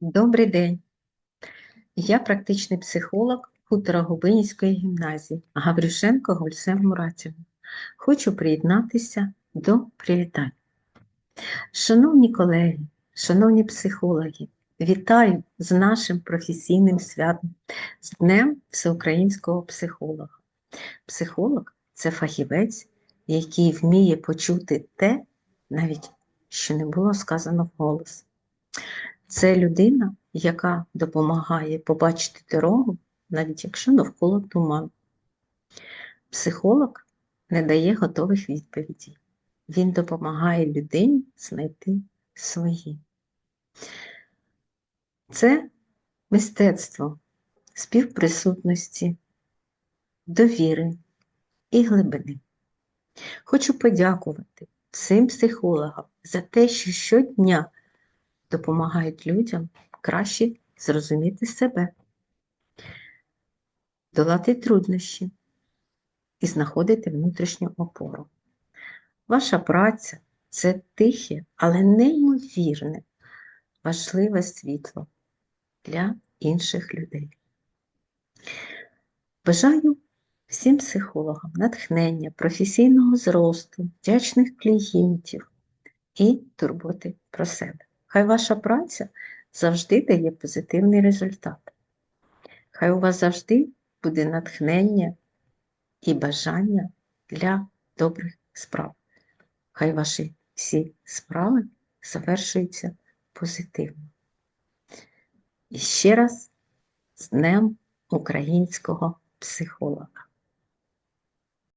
Добрий день. Я практичний психолог Хуторо-Губинівської гімназії Гаврюшенко Гульсем Муратівна. Хочу приєднатися до привітань. Шановні колеги, шановні психологи, вітаю з нашим професійним святом, з Днем Всеукраїнського психолога. Психолог це фахівець, який вміє почути те, навіть що не було сказано вголос. Це людина, яка допомагає побачити дорогу, навіть якщо довкола туман. Психолог не дає готових відповідей. Він допомагає людині знайти свої. Це мистецтво співприсутності, довіри і глибини. Хочу подякувати всім психологам за те, що щодня допомагають людям краще зрозуміти себе, долати труднощі і знаходити внутрішню опору. Ваша праця це тихе, але неймовірне, важливе світло для інших людей. Бажаю всім психологам натхнення, професійного зросту, вдячних клієнтів і турботи про себе. Хай ваша праця завжди дає позитивний результат. Хай у вас завжди буде натхнення і бажання для добрих справ. Хай ваші всі справи завершуються позитивно. І ще раз з Днем українського психолога.